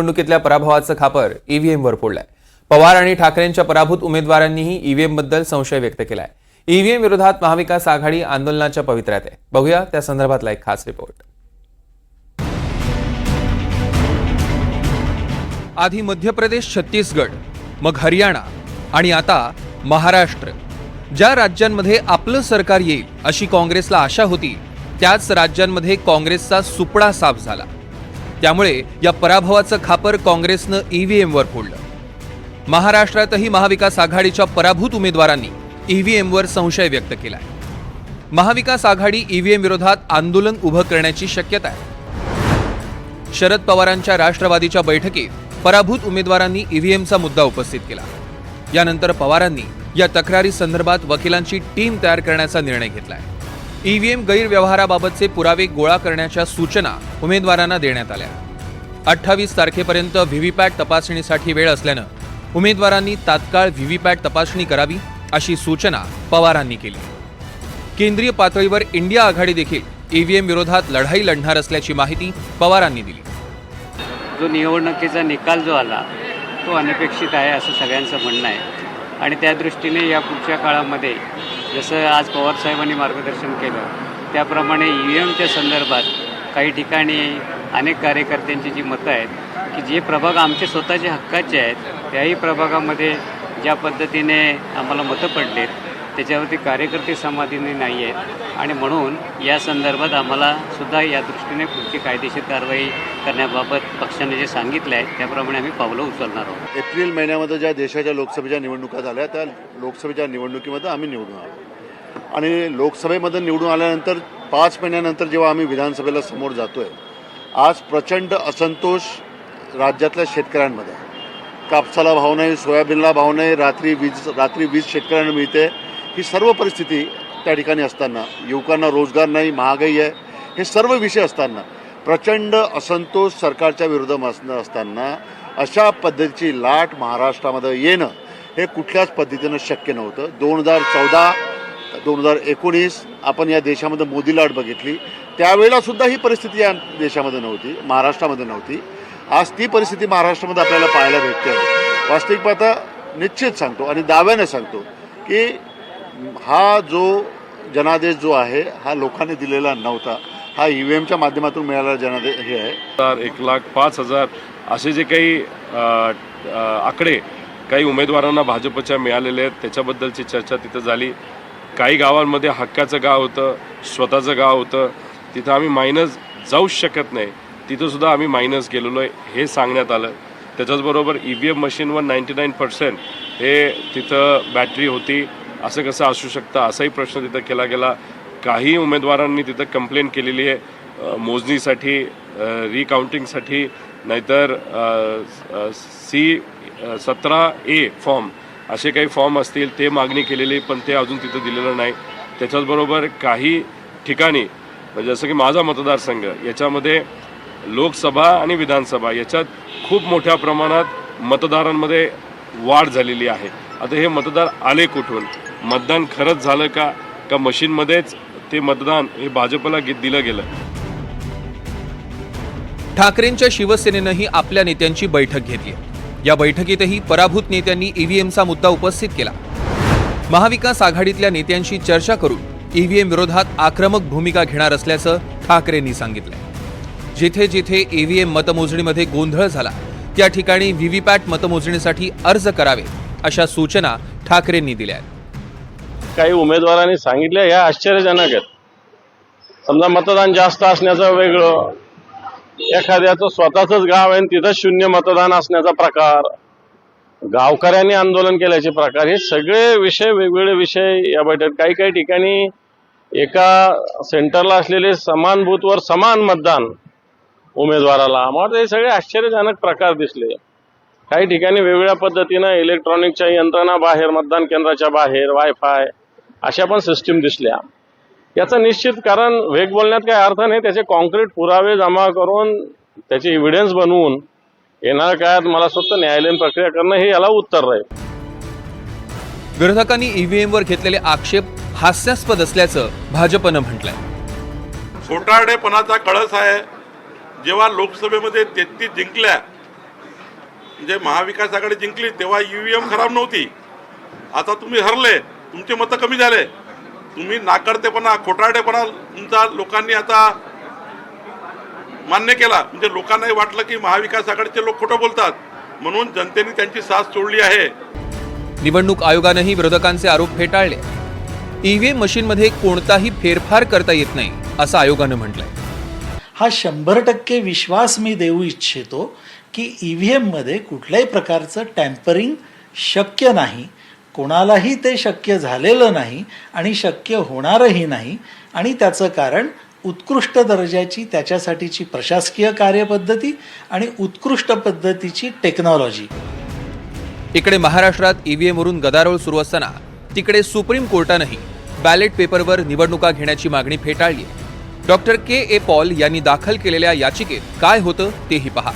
निवडणुकीतल्या पराभवाचं खापर ईव्हीएमवर फोडलंय. पवार आणि ठाकरेंच्या पराभूत उमेदवारांनीही ईव्हीएमबद्दल संशय व्यक्त केलाय. ईव्हीएम विरोधात महाविकास आघाडी आंदोलनाच्या पवित्र्यात आहे. बघूया त्या संदर्भातला एक खास रिपोर्ट. आधी मध्य प्रदेश छत्तीसगड मग हरियाणा आणि आता महाराष्ट्र. ज्या राज्यांमध्ये आपलं सरकार येईल अशी काँग्रेसला आशा होती त्याच राज्यांमध्ये काँग्रेसचा सुपडा साफ झाला. त्यामुळे या पराभवाचं खापर काँग्रेसनं ईव्हीएमवर फोडलं. महाराष्ट्रातही महाविकास आघाडीच्या पराभूत उमेदवारांनी ईव्हीएमवर संशय व्यक्त केलाय. महाविकास आघाडी ईव्हीएम विरोधात आंदोलन उभं करण्याची शक्यता आहे. शरद पवारांच्या राष्ट्रवादीच्या बैठकीत पराभूत उमेदवारांनी ईव्हीएमचा मुद्दा उपस्थित केला. यानंतर पवारांनी या तक्रारी संदर्भात वकिलांची टीम तयार करण्याचा निर्णय घेतला आहे ईव्हीएम गैरव्यवहाराबाबतचे पुरावे गोळा करण्याच्या सूचना उमेदवारांना देण्यात आल्या. अठ्ठावीस तारखेपर्यंत व्हीव्हीपॅट तपासणीसाठी वेळ असल्यानं उमेदवारांनी तात्काळ व्हीव्हीपॅट तपासणी करावी अशी सूचना पवारांनी केली. केंद्रीय पातळीवर इंडिया आघाडी देखील ईव्हीएम विरोधात लढाई लढणार असल्याची माहिती पवारांनी दिली. जो निवडणुकीचा निकाल जो आला तो अनपेक्षित आहे असं सगळ्यांचं म्हणणं आहे. आणि त्या दृष्टीने या पुढच्या काळामध्ये जसं आज पवारसाहेबांनी मार्गदर्शन केलं त्याप्रमाणे ई एमच्या संदर्भात काही ठिकाणी अनेक कार्यकर्त्यांची जी मतं आहेत की जे प्रभाग आमचे स्वतःचे हक्काचे आहेत त्याही प्रभागामध्ये ज्या पद्धतीने आम्हाला मतं पडलेत त्याच्यावरती कार्यकर्ते समाधीने नाही आहेत. आणि म्हणून या संदर्भात आम्हाला सुद्धा या दृष्टीने पुढची कायदेशीर कारवाई करण्याबाबत पक्षाने जे सांगितलं आहे त्याप्रमाणे आम्ही पावलं उचलणार आहोत. एप्रिल महिन्यामध्ये ज्या देशाच्या लोकसभेच्या निवडणुका झाल्या त्या लोकसभेच्या निवडणुकीमध्ये आम्ही निवडून आलो. आणि लोकसभेमध्ये निवडून आल्यानंतर पाच महिन्यानंतर जेव्हा आम्ही विधानसभेला समोर जातोय आज प्रचंड असंतोष राज्यातल्या शेतकऱ्यांमध्ये. कापसाला भाव नाही सोयाबीनला भाव नाही रात्री वीज रात्री वीज शेतकऱ्यांना मिळते. ही सर्व परिस्थिती त्या ठिकाणी असताना युवकांना रोजगार नाही महागाई आहे हे सर्व विषय असताना प्रचंड असंतोष सरकारच्या विरोधात असणं असताना अशा पद्धतीची लाट महाराष्ट्रामध्ये येणं हे कुठल्याच पद्धतीनं शक्य नव्हतं. दोन हजार चौदा दोन हजार एकोणीस आपण या देशामध्ये मोदी लाट बघितली. त्यावेळेलासुद्धा ही परिस्थिती या देशामध्ये नव्हती महाराष्ट्रामध्ये नव्हती. आज ती परिस्थिती महाराष्ट्रामध्ये आपल्याला पाहायला भेटते. वास्तविक पाहता निश्चित सांगतो आणि दाव्याने सांगतो की हा जो जनादेश जो आहे हा लोकांनी दिलेला नव्हता. हा ई व्ही एमच्या माध्यमातून मिळालेला जनादेश हे आहे. हजार एक लाख पाच हजार असे जे काही अ, अ, आकडे काही उमेदवारांना भाजपच्या मिळालेले आहेत त्याच्याबद्दलची चर्चा तिथं झाली. काही गावांमध्ये हक्काचं गाव होतं स्वतःचं गाव होतं. तिथं आम्ही मायनस जाऊच शकत नाही. तिथंसुद्धा आम्ही मायनस गेलेलो आहे हे सांगण्यात आलं. त्याच्याचबरोबर ई व्ही एम मशीनवर नाईंटी नाईन पर्सेंट हे तिथं बॅटरी होती. असं कसं असू शकतं? असाही प्रश्न तिथं केला गेला. काही उमेदवारांनी तिथं कंप्लेंट केलेली आहे. मोजणीसाठी रिकाउंटिंगसाठी नाहीतर सी सतरा ए फॉर्म असे काही फॉर्म असतील ते मागणी केलेली पण ते अजून तिथं दिलेलं नाही. त्याच्याचबरोबर काही ठिकाणी म्हणजे जसं की माझा मतदारसंघ याच्यामध्ये लोकसभा आणि विधानसभा याच्यात खूप मोठ्या प्रमाणात मतदारांमध्ये वाढ झालेली आहे. आता हे मतदार आले कुठून? मतदान खरंच झालं का? का मशीनमध्येच ते मतदान हे भाजपला दिलं गेलं? ठाकरेंच्या शिवसेनेनंही आपल्या नेत्यांची बैठक घेतली. या बैठकीतही पराभूत नेत्यांनी ईव्हीएमचा मुद्दा उपस्थित केला. महाविकास आघाडीतल्या नेत्यांशी चर्चा करून ईव्हीएम विरोधात आक्रमक भूमिका घेणार असल्याचं ठाकरेंनी सांगितलंय. जिथे जिथे ईव्हीएम मतमोजणीमध्ये गोंधळ झाला त्या ठिकाणी व्हीव्हीपॅट मतमोजणीसाठी अर्ज करावे अशा सूचना ठाकरेंनी दिल्या आहेत. काही उमेदवारांनी सांगितल्या या आश्चर्यजनक आहेत. समजा मतदान जास्त असण्याचं वेगळं एखाद्याचं स्वतःच गाव आहे आणि तिथं शून्य मतदान असण्याचा प्रकार गावकऱ्यांनी आंदोलन केल्याचे प्रकार हे सगळे विषय वेगवेगळे विषय या बैठक काही काही ठिकाणी एका सेंटरला असलेले समान बूथवर समान मतदान उमेदवाराला. मला हे सगळे आश्चर्यजनक प्रकार दिसले. काही ठिकाणी वेगवेगळ्या पद्धतीनं इलेक्ट्रॉनिकच्या यंत्रणा बाहेर मतदान केंद्राच्या बाहेर वायफाय अशा पण सिस्टीम दिसल्या. याचं निश्चित कारण वेग बोलण्यात काही अर्थ नाही. त्याचे कॉन्क्रीट पुरावे जमा करून त्याचे एव्हिडन्स बनवून येणाऱ्या काळात मला स्वतः न्यायालयीन प्रक्रिया करणं हे याला उत्तर राहील. विरोधकांनी ईव्हीएमवर घेतलेले आक्षेप हास्यास्पद असल्याचं भाजपनं म्हटलंय. खोटारडेपणाचा कळस आहे. जेव्हा लोकसभेमध्ये तेहतीस जिंकल्या म्हणजे महाविकास आघाडी जिंकली तेव्हा ईव्हीएम खराब नव्हती. आता तुम्ही हरले. तुमचे मतं कमी झाले. तुम्ही नाकडतेपणा खोटारडेपणा तुमचा लोकांनी आता मान्य केला. म्हणजे लोकांनाही वाटलं की महाविकास आघाडीचे लोक खोटं बोलतात. म्हणून जनतेने त्यांची साथ सोडली आहे. निवडणूक आयोगानंही विरोधकांचे आरोप फेटाळले. ईव्हीएम मशीनमध्ये कोणताही फेरफार करता येत नाही असं आयोगानं म्हटलंय. हा शंभर टक्के विश्वास मी देऊ इच्छितो की ई व्ही एममध्ये कुठल्याही प्रकारचं टॅम्परिंग शक्य नाही. कोणालाही ते शक्य झालेलं नाही आणि शक्य होणारही नाही आणि त्याचं कारण उत्कृष्ट दर्जाची त्याच्यासाठीची प्रशासकीय कार्यपद्धती आणि उत्कृष्ट पद्धतीची टेक्नॉलॉजी. इकडे महाराष्ट्रात ईव्हीएमवरून गदारोळ सुरू असताना तिकडे सुप्रीम कोर्टानंही बॅलेट पेपरवर निवडणुका घेण्याची मागणी फेटाळली डॉक्टर के ए पॉल यांनी दाखल केलेल्या याचिकेत काय होतं तेही पहा.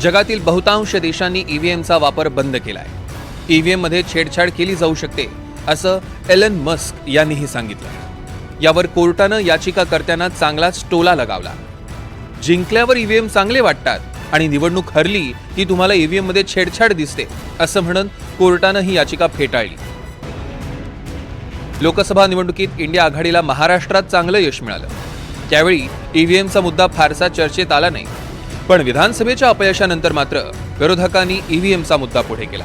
जगातील बहुतांश देशांनी ईव्हीएमचा वापर बंद केलाय. ईव्हीएममध्ये छेडछाड केली जाऊ शकते असं एलन मस्क यांनीही सांगितलं. यावर कोर्टानं याचिकाकर्त्यांना चांगलाच टोला लगावला. जिंकल्यावर ईव्हीएम चांगले वाटतात आणि निवडणूक हरली की तुम्हाला ईव्हीएममध्ये छेडछाड दिसते असं म्हणून कोर्टानं ही याचिका फेटाळली. लोकसभा निवडणुकीत इंडिया आघाडीला महाराष्ट्रात चांगलं यश मिळालं. त्यावेळी ईव्हीएमचा मुद्दा फारसा चर्चेत आला नाही. पण विधानसभेच्या अपयशानंतर मात्र विरोधकांनी ईव्हीएमचा मुद्दा पुढे केला.